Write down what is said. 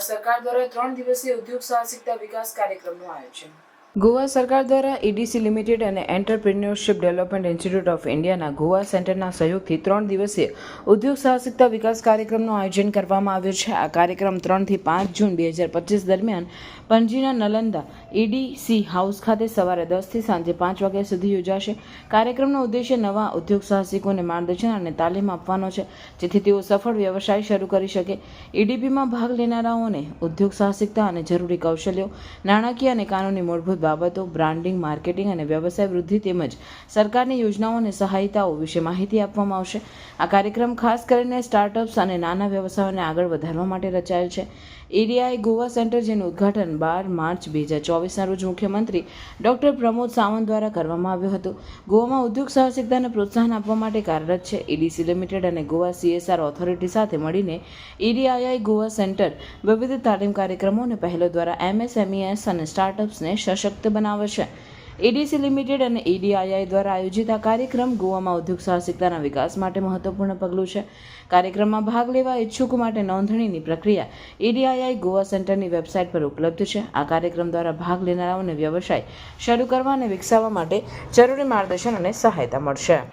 સરકાર દ્વારા ત્રણ દિવસીય ઉદ્યોગ સાહસિકતા વિકાસ કાર્યક્રમનું આયોજન. ગોવા સરકાર દ્વારા એડીસી લિમિટેડ અને એન્ટરપ્રિન્યોરશિપ ડેવલપમેન્ટ ઇન્સ્ટિટ્યૂટ ઓફ ઇન્ડિયાના ગોવા સેન્ટરના સહયોગથી ત્રણ દિવસીય ઉદ્યોગ સાહસિકતા વિકાસ કાર્યક્રમનું આયોજન કરવામાં આવ્યું છે. આ કાર્યક્રમ ત્રણથી પાંચ જૂન બે હજાર પચીસ દરમિયાન પણજીના નલંદા એડીસી હાઉસ ખાતે સવારે દસથી સાંજે પાંચ વાગ્યા સુધી યોજાશે. કાર્યક્રમનો ઉદ્દેશ્ય નવા ઉદ્યોગ સાહસિકોને માર્ગદર્શન અને તાલીમ આપવાનો છે, જેથી તેઓ સફળ વ્યવસાય શરૂ કરી શકે. ઈડીપીમાં ભાગ લેનારાઓને ઉદ્યોગ સાહસિકતા અને જરૂરી કૌશલ્યો, નાણાકીય અને કાનૂની મૂળભૂત બાબતો બ્રાન્ડિંગ માર્કેટિંગ અને વ્યવસાય વૃદ્ધિ તેમજ સરકારની યોજનાઓ અને સહાયતાઓ વિશે માહિતી આપવામાં આવશે. આ કાર્યક્રમ ખાસ કરીને સ્ટાર્ટઅપ્સ અને નાના વ્યવસાયોને આગળ વધારવા માટે રચાયેલ છે. એડીઆઈ ગોવા સેન્ટર જેનું ઉદ્ઘાટન બાર માર્ચ બે હજાર ચોવીસના રોજ મુખ્યમંત્રી ડોક્ટર પ્રમોદ સાવંત દ્વારા કરવામાં આવ્યું હતું. ગોવામાં ઉદ્યોગ સાહસિકતાને પ્રોત્સાહન આપવા માટે કાર્યરત છે. એડીસી લિમિટેડ અને ગોવા સીએસઆર ઓથોરિટી સાથે મળીને એડીઆઈઆઈ ગોવા સેન્ટર વિવિધ તાલીમ કાર્યક્રમો અને પહેલો દ્વારા એમએસએમઈએસ અને સ્ટાર્ટઅપ્સને સશક્ત બનાવે છે. એડીસી લિમિટેડ અને એડીઆઈઆઈ દ્વારા આયોજિત આ કાર્યક્રમ ગોવામાં ઉદ્યોગ સાહસિકતાના વિકાસ માટે મહત્વપૂર્ણ પગલું છે. કાર્યક્રમમાં ભાગ લેવા ઈચ્છુક માટે નોંધણીની પ્રક્રિયા એડીઆઈઆઈ ગોવા સેન્ટરની વેબસાઇટ પર ઉપલબ્ધ છે. આ કાર્યક્રમ દ્વારા ભાગ લેનારાઓને વ્યવસાય શરૂ કરવા અને વિકસાવવા માટે જરૂરી માર્ગદર્શન અને સહાયતા મળશે.